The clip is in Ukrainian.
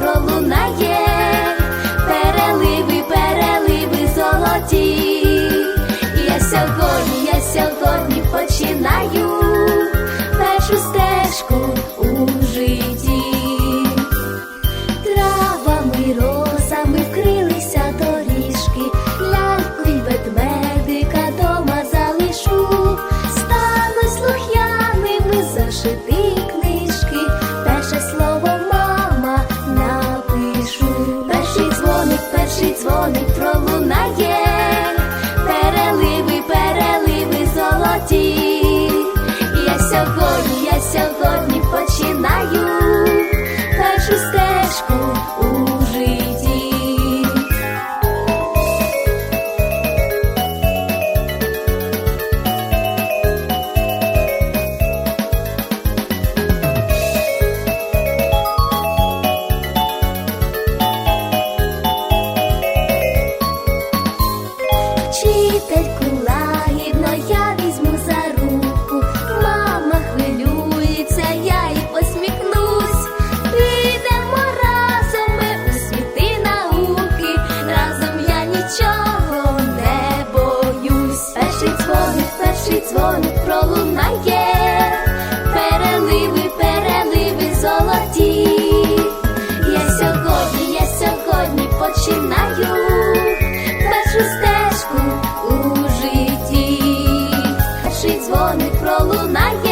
пролунає, переливи, переливи золоті. Я сьогодні, я сьогодні починаю першу стежку у житті, травами, розами вкрилися доріжки, ляльку й ведмедика дома залишу, стану слух'яними зашити. дзвоник пролунає, переливи, переливи золоті. Я сьогодні, я сьогодні. Because пролунає.